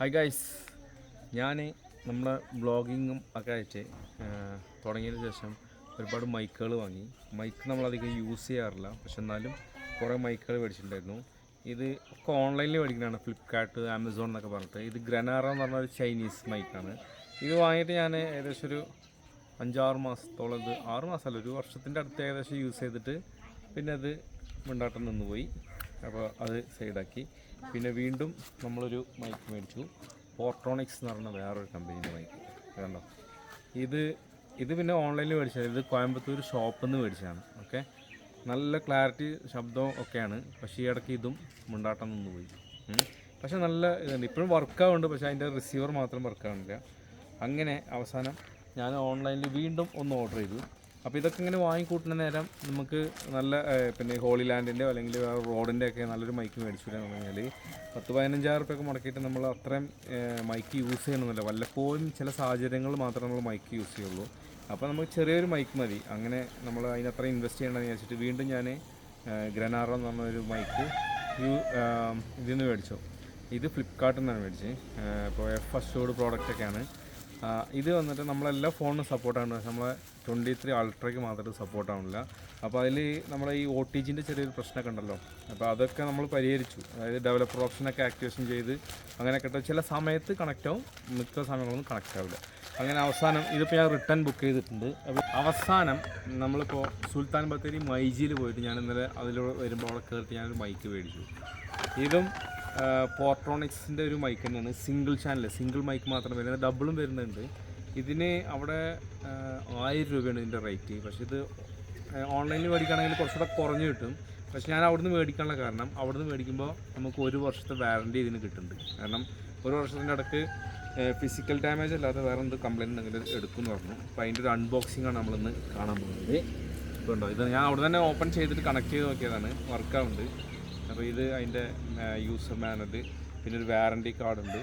Hi guys ഞാൻ നമ്മുടെ ബ്ലോഗിങ്ങും ഒക്കെ ആയിട്ട് തുടങ്ങിയതിന് ശേഷം ഒരുപാട് മൈക്കുകൾ വാങ്ങി. മൈക്ക് നമ്മളധികം യൂസ് ചെയ്യാറില്ല. പക്ഷെ എന്നാലും കുറേ മൈക്കുകൾ മേടിച്ചിട്ടുണ്ടായിരുന്നു. ഇത് ഒക്കെ ഓൺലൈനിൽ മേടിക്കുന്നതാണ്. ഫ്ലിപ്കാർട്ട് ആമസോൺ എന്നൊക്കെ പറഞ്ഞിട്ട്. ഇത് ഗ്രനാറ എന്ന് പറഞ്ഞ ഒരു ചൈനീസ് മൈക്കാണ് ഇത് വാങ്ങിയിട്ട് ഞാൻ ഏകദേശം ഒരു അഞ്ചാറ് മാസത്തോളം ഇത് ആറ് മാസമല്ല ഒരു വർഷത്തിന്റെ അടുത്ത് ഏകദേശം യൂസ് ചെയ്തിട്ട് പിന്നെ അത് മിണ്ടാട്ടം നിന്നുപോയി. അപ്പോൾ അത് സൈഡാക്കി പിന്നെ വീണ്ടും നമ്മളൊരു മൈക്ക് മേടിച്ചു. പോർട്രോണിക്സ് എന്ന് പറഞ്ഞ വേറൊരു കമ്പനിയുടെ മൈക്ക് കണ്ടോ? ഇത് ഇത് പിന്നെ ഓൺലൈനിൽ മേടിച്ചത്. ഇത് കോയമ്പത്തൂർ ഷോപ്പിൽ നിന്ന് മേടിച്ചതാണ്. ഓക്കെ? നല്ല ക്ലാരിറ്റി ശബ്ദവും ഒക്കെയാണ്. പക്ഷേ ഈ ഇടയ്ക്ക് ഇതും മുണ്ടാട്ടം നിന്ന് പോയി പക്ഷേ നല്ല ഇതുണ്ട്. ഇപ്പോഴും വർക്കാവുണ്ട് പക്ഷേ അതിന്റെ റിസീവർ മാത്രം വർക്കാവുന്നില്ല അങ്ങനെ അവസാനം ഞാൻ ഓൺലൈനിൽ വീണ്ടും ഒന്ന് ഓർഡർ ചെയ്തു. അപ്പോൾ ഇതൊക്കെ ഇങ്ങനെ വാങ്ങിക്കൂട്ടുന്ന നേരം നമുക്ക് നല്ല പിന്നെ ഹോളി ലാൻഡിന്റെ അല്ലെങ്കിൽ റോഡിന്റെ ഒക്കെ നല്ലൊരു മൈക്ക് മേടിച്ചു എന്ന് പറഞ്ഞാൽ പത്ത് പതിനഞ്ചായിരം റുപ്യൊക്കെ മുടക്കിയിട്ട് നമ്മൾ അത്രയും മൈക്ക് യൂസ് ചെയ്യണമെന്നില്ല വല്ലപ്പോഴും ചില സാഹചര്യങ്ങൾ മാത്രമേ നമ്മൾ മൈക്ക് യൂസ് ചെയ്യുള്ളൂ. അപ്പോൾ നമുക്ക് ചെറിയൊരു മൈക്ക് മതി. അങ്ങനെ നമ്മൾ അതിനത്ര ഇൻവെസ്റ്റ് ചെയ്യണമെന്ന് വിചാരിച്ചിട്ട് വീണ്ടും ഞാൻ ഗ്രനാറോ എന്ന് പറഞ്ഞൊരു മൈക്ക് യൂ ഇതിൽ നിന്ന് മേടിച്ചു. ഇത് ഫ്ലിപ്കാർട്ടിൽ നിന്നാണ് മേടിച്ചത്. ഇപ്പോൾ എഫ് അസ്റ്റോർഡ് പ്രോഡക്റ്റൊക്കെയാണ് ഇത് വന്നിട്ട് നമ്മളെല്ലാ ഫോണിനും സപ്പോർട്ടാണ് നമ്മളെ ട്വന്റി ത്രീ അൾട്രയ്ക്ക് മാത്രം സപ്പോർട്ടാവുന്നില്ല അപ്പോൾ അതിൽ നമ്മളെ ഈ ഒ ടി ജിന്റെ ചെറിയൊരു പ്രശ്നമൊക്കെ ഉണ്ടല്ലോ. അപ്പോൾ അതൊക്കെ നമ്മൾ പരിഹരിച്ചു. അതായത് ഡെവലപ്പർ ഓപ്ഷനൊക്കെ ആക്ടിവേഷൻ ചെയ്ത് അങ്ങനെയൊക്കെ ചില സമയത്ത് കണക്റ്റ് ആവും മിക്ക സമയങ്ങളൊന്നും കണക്റ്റ് ആവില്ല. അങ്ങനെ അവസാനം ഇതിപ്പോൾ ഞാൻ റിട്ടേൺ ബുക്ക് ചെയ്തിട്ടുണ്ട്. അപ്പോൾ അവസാനം നമ്മളിപ്പോൾ സുൽത്താൻ ബത്തേരി മൈജിയിൽ പോയിട്ട് ഞാൻ ഇന്നലെ അതിലൂടെ വരുമ്പോൾ അവിടെ കയറിയിട്ട് ഞാനൊരു മൈക്ക് മേടിച്ചു. ഇതും പോർട്രോണിക്സിന്റെ ഒരു മൈക്ക് തന്നെയാണ്. സിംഗിൾ ചാനൽ സിംഗിൾ മൈക്ക് മാത്രം വരുന്നത്. ഡബിളും വരുന്നുണ്ട്. ഇതിന് അവിടെ ആയിരം രൂപയാണ് ഇതിന്റെ റേറ്റ് പക്ഷേ ഇത് ഓൺലൈനിൽ മേടിക്കുകയാണെങ്കിൽ കുറച്ചുകൂടെ കുറഞ്ഞു കിട്ടും. പക്ഷേ ഞാൻ അവിടുന്ന് മേടിക്കാനുള്ള കാരണം അവിടുന്ന് മേടിക്കുമ്പോൾ നമുക്ക് ഒരു വർഷത്തെ വാറണ്ടി ഇതിന് കിട്ടുന്നുണ്ട്. കാരണം ഒരു വർഷത്തിന്റെ ഇടയ്ക്ക് ഫിസിക്കൽ ഡാമേജ് അല്ലാതെ വേറെ എന്ത് കംപ്ലൈന്റ് ഉണ്ടെങ്കിൽ എടുക്കും എന്ന് പറഞ്ഞു. അപ്പോൾ അതിന്റെ ഒരു അൺബോക്സിംഗ് ആണ് നമ്മളിന്ന് കാണാൻ പോകുന്നത്. ഇപ്പോൾ ഉണ്ടോ ഇത് ഞാൻ അവിടെ തന്നെ ഓപ്പൺ ചെയ്തിട്ട് കണക്ട് ചെയ്ത് നോക്കിയതാണ്. വർക്കാവുണ്ട് അപ്പോൾ ഇത് അതിന്റെ യൂസർ മാനുവൽ പിന്നെ ഒരു വാറണ്ടി കാർഡുണ്ട്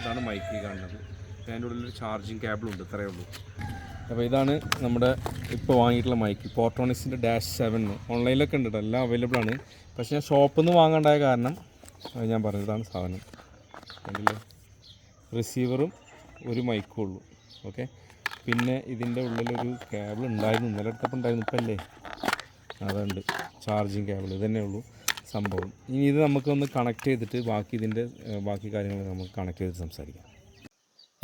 ഇതാണ് മൈക്കിൽ കാണുന്നത്. അതിന്റെ ഉള്ളിൽ ചാർജിങ് കേബിളുണ്ട് ഇത്രയേ ഉള്ളൂ. അപ്പോൾ ഇതാണ് നമ്മുടെ ഇപ്പോൾ വാങ്ങിയിട്ടുള്ള മൈക്ക് പോർട്ടോണിക്സിന്റെ ഡാഷ് സെവൻ ഓൺലൈനിലൊക്കെ ഉണ്ട് എല്ലാം അവൈലബിൾ ആണ്. പക്ഷേ ഞാൻ ഷോപ്പിൽ നിന്ന് വാങ്ങണ്ടായ കാരണം ഞാൻ പറഞ്ഞതാണ് സാധനം. കണ്ടില്ലേ റിസീവറും ഒരു മൈക്കും ഉള്ളൂ. ഓക്കെ പിന്നെ ഇതിന്റെ ഉള്ളിലൊരു കേബിൾ ഉണ്ടായിരുന്നു. ഇന്നലെ എടുത്തപ്പോൾ ഉണ്ടായിരുന്നു. ഇപ്പം അല്ലേ അതുണ്ട് ചാർജിങ് കേബിൾ ഇതന്നെ ഉള്ളൂ. സംഭവം. ഇനി ഇത് നമുക്കൊന്ന് കണക്ട് ചെയ്തിട്ട് ബാക്കി ഇതിന്റെ ബാക്കി കാര്യങ്ങൾ നമുക്ക് കണക്ട് ചെയ്ത് സംസാരിക്കാം.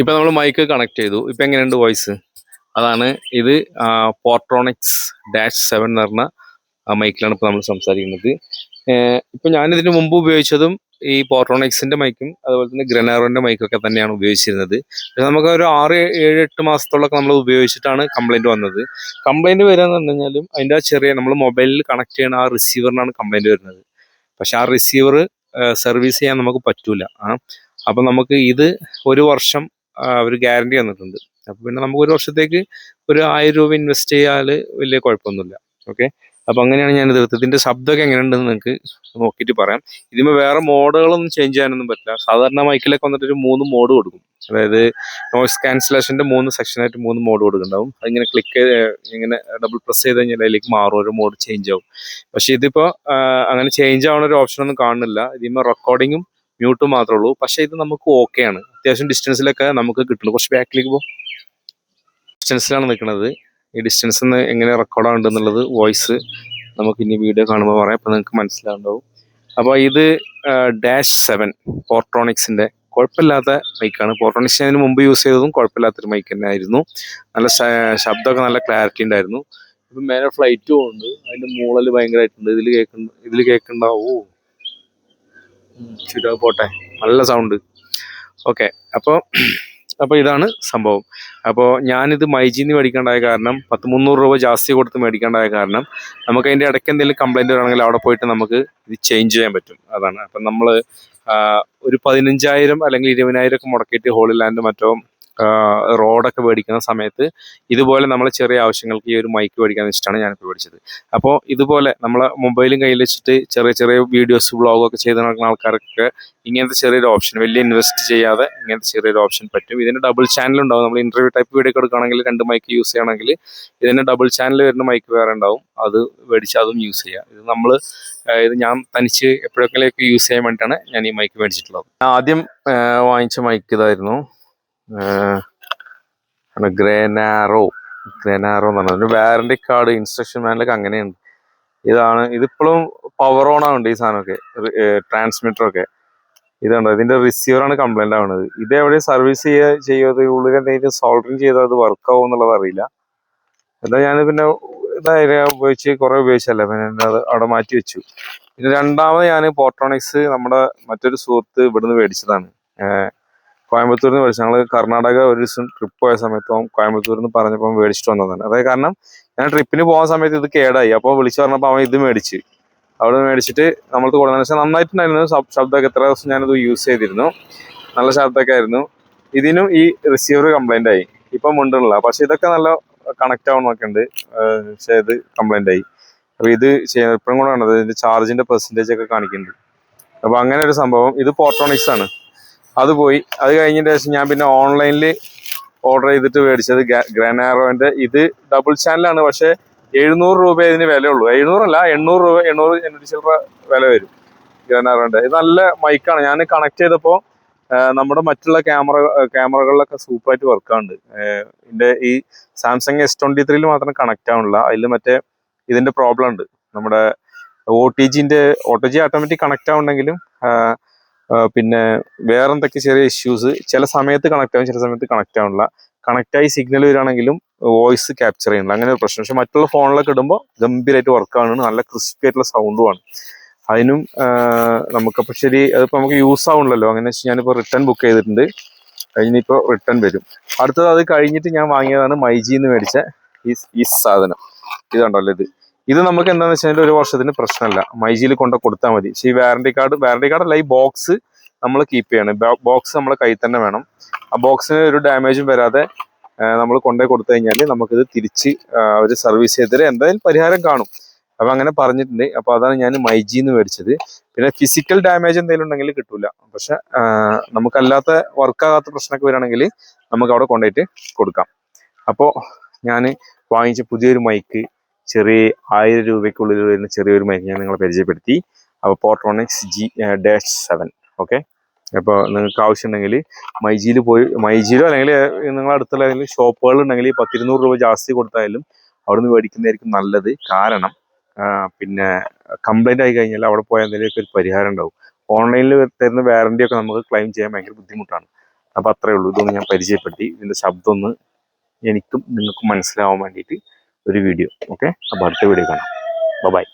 ഇപ്പം നമ്മൾ മൈക്ക് കണക്ട് ചെയ്തു. ഇപ്പം എങ്ങനെയുണ്ട് വോയിസ് അതാണ് ഇത് പോർട്രോണിക്സ് ഡാഷ് സെവൻ എന്ന് പറഞ്ഞ മൈക്കിലാണ് ഇപ്പോൾ നമ്മൾ സംസാരിക്കുന്നത്. ഇപ്പം ഞാനിതിന് മുമ്പ് ഉപയോഗിച്ചതും ഈ പോർട്രോണിക്സിന്റെ മൈക്കും അതുപോലെ തന്നെ ഗ്രനാറോന്റെ മൈക്കൊക്കെ തന്നെയാണ് ഉപയോഗിച്ചിരുന്നത്. പക്ഷെ നമുക്ക് ഒരു ആറ് ഏഴ് എട്ട് മാസത്തോളൊക്കെ നമ്മൾ ഉപയോഗിച്ചിട്ടാണ് കംപ്ലൈന്റ് വന്നത്. കംപ്ലൈന്റ് വരിക എന്ന് പറഞ്ഞു കഴിഞ്ഞാലും അതിന്റെ ആ ചെറിയ നമ്മൾ മൊബൈലിൽ കണക്ട് ചെയ്യുന്ന ആ റിസീവറിനാണ് കംപ്ലൈന്റ് വരുന്നത്. പക്ഷെ ആ റിസീവർ സർവീസ് ചെയ്യാൻ നമുക്ക് പറ്റൂല. ആ അപ്പം നമുക്ക് ഇത് ഒരു വർഷം അവർ ഗ്യാരണ്ടി തന്നിട്ടുണ്ട് അപ്പം പിന്നെ നമുക്ക് ഒരു വർഷത്തേക്ക് ഒരു ആയിരം രൂപ ഇൻവെസ്റ്റ് ചെയ്യാൽ വലിയ കുഴപ്പമൊന്നുമില്ല. ഓക്കെ അപ്പൊ അങ്ങനെയാണ് ഞാൻ ഇത് എടുത്തത്. ഇതിന്റെ ശബ്ദമൊക്കെ എങ്ങനെയുണ്ടെന്ന് നിങ്ങൾക്ക് നോക്കിയിട്ട് പറയാം. ഇതിന് വേറെ മോഡുകളൊന്നും ചേഞ്ച് ചെയ്യാനൊന്നും പറ്റില്ല. സാധാരണ മൈക്കിലൊക്കെ വന്നിട്ട് ഒരു മൂന്ന് മോഡ് കൊടുക്കും. അതായത് നോയ്സ് ക്യാൻസലേഷന്റെ മൂന്ന് സെക്ഷനായിട്ട് മൂന്ന് മോഡ് കൊടുക്കുന്നുണ്ടാവും. അതിങ്ങനെ ക്ലിക്ക് ചെയ്ത് ഇങ്ങനെ ഡബിൾ പ്രസ് ചെയ്ത് കഴിഞ്ഞാൽ അതിലേക്ക് മാറും. ഒരു മോഡ് ചേഞ്ച് ആവും. പക്ഷെ ഇതിപ്പോ അങ്ങനെ ചേഞ്ച് ആവുന്ന ഒരു ഓപ്ഷൻ ഒന്നും കാണുന്നില്ല. ഇതിമേ റെക്കോർഡിങ്ങും മ്യൂട്ടും മാത്രമേ ഉള്ളൂ. പക്ഷെ ഇത് നമുക്ക് ഓക്കെ ആണ്. അത്യാവശ്യം ഡിസ്റ്റൻസിലൊക്കെ നമുക്ക് കിട്ടുള്ളൂ. കുറച്ച് ബാക്കിലേക്ക് പോകും ഡിസ്റ്റൻസിലാണ് നിൽക്കുന്നത് ഈ ഡിസ്റ്റൻസ് എങ്ങനെ റെക്കോർഡ് ആവുന്നുണ്ടെന്നുള്ളത് വോയിസ് നമുക്ക് ഇനി വീഡിയോ കാണുമ്പോൾ പറയാം. അപ്പോൾ നിങ്ങൾക്ക് മനസ്സിലാവുണ്ടാവും. അപ്പോൾ ഇത് ഡാഷ് സെവൻ പോർട്രോണിക്സിന്റെ കുഴപ്പമില്ലാത്ത മൈക്കാണ് പോർട്രോണിക്സ് ഞാൻ മുമ്പ് യൂസ് ചെയ്തതും കുഴപ്പമില്ലാത്തൊരു മൈക്ക് തന്നെ ആയിരുന്നു നല്ല ശബ്ദമൊക്കെ നല്ല ക്ലാരിറ്റി ഉണ്ടായിരുന്നു. ഇപ്പം മേലെ ഫ്ലൈറ്റും ഉണ്ട്. അതിന്റെ മൂളൽ ഭയങ്കരമായിട്ടുണ്ട്. ഇതിൽ കേൾക്കുന്ന ഇതിൽ കേൾക്കണ്ടാവോ ചുരുക്കോട്ടെ നല്ല സൗണ്ട് ഓക്കെ അപ്പോൾ അപ്പോൾ ഇതാണ് സംഭവം. അപ്പോൾ ഞാനിത് മൈജിന്ന് മേടിക്കേണ്ടായ കാരണം പത്ത് മുന്നൂറ് രൂപ ജാസ്തി കൊടുത്ത് മേടിക്കേണ്ടായ കാരണം നമുക്ക് അതിന്റെ ഇടയ്ക്ക് എന്തെങ്കിലും കംപ്ലൈന്റ് വരാണെങ്കിൽ അവിടെ പോയിട്ട് നമുക്ക് ഇത് ചേഞ്ച് ചെയ്യാൻ പറ്റും. അതാണ്. അപ്പം നമ്മൾ ഒരു പതിനഞ്ചായിരം അല്ലെങ്കിൽ ഇരുപതിനായിരം ഒക്കെ മുടക്കിയിട്ട് ഹോളി ലാൻഡ് മറ്റോ റോഡൊക്കെ മേടിക്കുന്ന സമയത്ത് ഇതുപോലെ നമ്മൾ ചെറിയ ആവശ്യങ്ങൾക്ക് ഈ ഒരു മൈക്ക് മേടിക്കാൻ വെച്ചിട്ടാണ് ഞാനിപ്പോൾ മേടിച്ചത്. അപ്പോൾ ഇതുപോലെ നമ്മൾ മൊബൈലും കയ്യിൽ വെച്ചിട്ട് ചെറിയ ചെറിയ വീഡിയോസ് വ്ളോഗൊക്കെ ചെയ്ത് നടക്കുന്ന ആൾക്കാർക്ക് ഇങ്ങനത്തെ ചെറിയൊരു ഓപ്ഷൻ വലിയ ഇൻവെസ്റ്റ് ചെയ്യാതെ ഇങ്ങനത്തെ ചെറിയൊരു ഓപ്ഷൻ പറ്റും. ഇതിന് ഡബിൾ ചാനൽ ഉണ്ടാവും. നമ്മൾ ഇന്റർവ്യൂ ടൈപ്പ് വീഡിയോ കൊടുക്കുകയാണെങ്കിൽ രണ്ട് മൈക്ക് യൂസ് ചെയ്യണമെങ്കിൽ ഇതിന് ഡബിൾ ചാനൽ വരുന്ന മൈക്ക് വേറെ ഉണ്ടാവും. അത് മേടിച്ച് അതും യൂസ് ചെയ്യാം. ഇത് നമ്മൾ ഇത് ഞാൻ തനിച്ച് എപ്പോഴൊക്കെ യൂസ് ചെയ്യാൻ വേണ്ടിയിട്ടാണ് ഞാൻ ഈ മൈക്ക് മേടിച്ചിട്ടുള്ളത്. ആദ്യം വാങ്ങിച്ച മൈക്ക് ഇതായിരുന്നു. ഗ്രേനാറോ ഗ്രേനാറോ എന്ന് പറഞ്ഞത്. വാറണ്ടി കാർഡ് ഇൻസ്ട്രക്ഷൻ മാനിലൊക്കെ അങ്ങനെയുണ്ട്. ഇതാണ് ഇതിപ്പോഴും പവർ ഓൺ ആവുന്നുണ്ട് ഈ സാധനമൊക്കെ. ട്രാൻസ്മിറ്റർ ഒക്കെ. ഇതുണ്ടോ ഇതിന്റെ റിസീവർ ആണ് കംപ്ലൈന്റ് ആവുന്നത്. ഇത് എവിടെ സർവീസ് ചെയ്യുക ചെയ്യുന്നത് ഉള്ളിൽ എന്തെങ്കിലും സോൾഡറിങ് ചെയ്താൽ അത് വർക്ക് ആവും എന്നുള്ളത് അറിയില്ല. എന്താ ഞാൻ പിന്നെ ഇതായാലും ഉപയോഗിച്ച് കുറെ ഉപയോഗിച്ചല്ല പിന്നെ അത് അവിടെ മാറ്റി വെച്ചു. പിന്നെ രണ്ടാമത് ഞാൻ പോട്രോണിക്സ് നമ്മുടെ മറ്റൊരു സുഹൃത്ത് ഇവിടുന്ന് മേടിച്ചതാണ്. കോയമ്പത്തൂരിൽ നിന്ന് മേടിച്ചു ഞങ്ങൾ കർണാടക ഒരു ദിവസം ട്രിപ്പ് പോയ സമയത്ത് കോയമ്പത്തൂരിൽ നിന്ന് പറഞ്ഞപ്പോൾ മേടിച്ചിട്ട് വന്നതാണ്. അതായത് കാരണം ഞാൻ ട്രിപ്പിന് പോകുന്ന സമയത്ത് ഇത് കേടായി. അപ്പോൾ വിളിച്ചു പറഞ്ഞപ്പോൾ അവൻ ഇത് മേടിച്ച്. അവിടെ മേടിച്ചിട്ട് നമ്മൾക്ക് കൊടുക്കുന്ന പക്ഷേ നന്നായിട്ടുണ്ടായിരുന്നു. ശബ്- ശബ്ദമൊക്കെ എത്ര ദിവസം ഞാനത് യൂസ് ചെയ്തിരുന്നു. നല്ല ശബ്ദമൊക്കെ ആയിരുന്നു. ഇതിനും ഈ റിസീവർ കംപ്ലൈന്റ് ആയി. ഇപ്പം മുണ്ടുള്ള. പക്ഷെ ഇതൊക്കെ നല്ല കണക്ട് ആവണമൊക്കെ ഉണ്ട്. പക്ഷേ ഇത് കംപ്ലൈന്റ് ആയി. അപ്പോൾ ഇത് ചെയ്യുന്നത് ഇപ്പോഴും കൂടെ കാണുന്നത് ഇതിന്റെ ചാർജിന്റെ പെർസെന്റേജ് ഒക്കെ കാണിക്കുന്നുണ്ട്. അപ്പോൾ അങ്ങനെ ഒരു സംഭവം. ഇത് പോർട്ടോണിക്സ് ആണ്. അത് പോയി. അത് കഴിഞ്ഞതിന് ശേഷം ഞാൻ പിന്നെ ഓൺലൈനിൽ ഓർഡർ ചെയ്തിട്ട് മേടിച്ചത് ഗ്രാനാറോന്റെ ഇത് ഡബിൾ ചാനലാണ് പക്ഷേ എഴുന്നൂറ് രൂപ ഇതിന് വിലയുള്ളൂ. എഴുന്നൂറല്ല എണ്ണൂറ് രൂപ എണ്ണൂറ് എണ്ണൂറ്റി ചില്ലറ വില വരും ഗ്രാനാറോന്റെ ഇത് നല്ല മൈക്കാണ് ഞാൻ കണക്ട് ചെയ്തപ്പോൾ നമ്മുടെ മറ്റുള്ള ക്യാമറ ക്യാമറകളിലൊക്കെ സൂപ്പറായിട്ട് വർക്ക് ഇതിന്റെ ഈ സാംസങ് എസ് ട്വന്റി ത്രീയിൽ മാത്രം കണക്ട് ആവണില്ല അതിൽ മറ്റേ ഇതിന്റെ പ്രോബ്ലം ഉണ്ട്. നമ്മുടെ O T ജിന്റെ O T G automatic connect ആവുണ്ടെങ്കിലും പിന്നെ വേറെ എന്തൊക്കെ ചെറിയ ഇഷ്യൂസ് ചില സമയത്ത് കണക്ട് ആവും ചില സമയത്ത് കണക്ട് ആവുന്നില്ല കണക്റ്റായി സിഗ്നൽ വരികയാണെങ്കിലും വോയിസ് ക്യാപ്ചർ ചെയ്യുന്നില്ല. അങ്ങനെ ഒരു പ്രശ്നം. പക്ഷെ മറ്റുള്ള ഫോണിലൊക്കെ ഇടുമ്പോൾ ഗംഭീരമായിട്ട് വർക്ക് ആണ്. നല്ല ക്രിസ്പി ആയിട്ടുള്ള സൗണ്ടുമാണ് അതിനും നമുക്കപ്പോൾ ശരി അതിപ്പോൾ നമുക്ക് യൂസ് ആവണല്ലോ അങ്ങനെ വെച്ചാൽ ഞാനിപ്പോൾ റിട്ടേൺ ബുക്ക് ചെയ്തിട്ടുണ്ട്. കഴിഞ്ഞിപ്പോൾ റിട്ടേൺ വരും. അടുത്തത് അത് കഴിഞ്ഞിട്ട് ഞാൻ വാങ്ങിയതാണ് മൈജിന്ന് മേടിച്ച ഈ ഈ സാധനം. ഇതുണ്ടല്ലോ ഇത്. ഇത് നമുക്ക് എന്താണെന്ന് വെച്ചാൽ ഒരു വർഷത്തിന് പ്രശ്നമല്ല. മൈജിയിൽ കൊണ്ട് കൊടുത്താൽ മതി. പക്ഷേ ഈ വാറണ്ടി കാർഡ് വാറണ്ടി കാർഡ് അല്ല ഈ ബോക്സ് നമ്മൾ കീപ്പ് ചെയ്യണം. ബോക്സ് നമ്മൾ കയ്യിൽ തന്നെ വേണം. ആ ബോക്സിന് ഒരു ഡാമേജും വരാതെ നമ്മൾ കൊണ്ടുപോയി കൊടുത്തു കഴിഞ്ഞാൽ നമുക്കിത് തിരിച്ച് അവർ സർവീസ് ചെയ്തിട്ട് എന്തായാലും പരിഹാരം കാണും. അപ്പം അങ്ങനെ പറഞ്ഞിട്ടുണ്ട്. അപ്പോൾ അതാണ് ഞാൻ മൈജിന്ന് മേടിച്ചത്. പിന്നെ ഫിസിക്കൽ ഡാമേജ് എന്തെങ്കിലും ഉണ്ടെങ്കിൽ കിട്ടൂല. പക്ഷെ നമുക്കല്ലാത്ത വർക്കാകാത്ത പ്രശ്നമൊക്കെ വരികയാണെങ്കിൽ നമുക്ക് അവിടെ കൊണ്ടുപോയിട്ട് കൊടുക്കാം. അപ്പോൾ ഞാൻ വാങ്ങിച്ച പുതിയൊരു മൈക്ക് ചെറിയ ആയിരം രൂപയ്ക്കുള്ളിൽ വരുന്ന ചെറിയൊരു മൈക്ക് ഞാൻ നിങ്ങളെ പരിചയപ്പെടുത്തി. അപ്പോൾ Portronics G dash seven okay അപ്പോൾ നിങ്ങൾക്ക് ആവശ്യമുണ്ടെങ്കിൽ മൈജിയിൽ പോയി മൈജിയിലോ അല്ലെങ്കിൽ നിങ്ങളുടെ അടുത്തുള്ള ഏതെങ്കിലും ഷോപ്പുകൾ ഉണ്ടെങ്കിൽ പത്തിരുന്നൂറ് രൂപ ജാസ്തി കൊടുത്താലും അവിടുന്ന് മേടിക്കുന്നതായിരിക്കും നല്ലത്. കാരണം പിന്നെ കംപ്ലൈന്റ് ആയി കഴിഞ്ഞാൽ അവിടെ പോയാൽ എന്തെങ്കിലുമൊക്കെ ഒരു പരിഹാരം ഉണ്ടാവും. ഓൺലൈനിൽ തരുന്ന വാറണ്ടി ഒക്കെ നമുക്ക് ക്ലെയിം ചെയ്യാൻ ഭയങ്കര ബുദ്ധിമുട്ടാണ്. അപ്പോൾ അത്രയേ ഉള്ളൂ. ഇതൊന്ന് ഞാൻ പരിചയപ്പെടുത്തി. ഇതിന്റെ ശബ്ദം ഒന്ന് എനിക്കും നിങ്ങൾക്കും മനസ്സിലാവാൻ വേണ്ടിയിട്ട് ഒരു വീഡിയോ ഓക്കെ അപ്പോൾ അടുത്ത വീഡിയോ കാണാം. ബൈ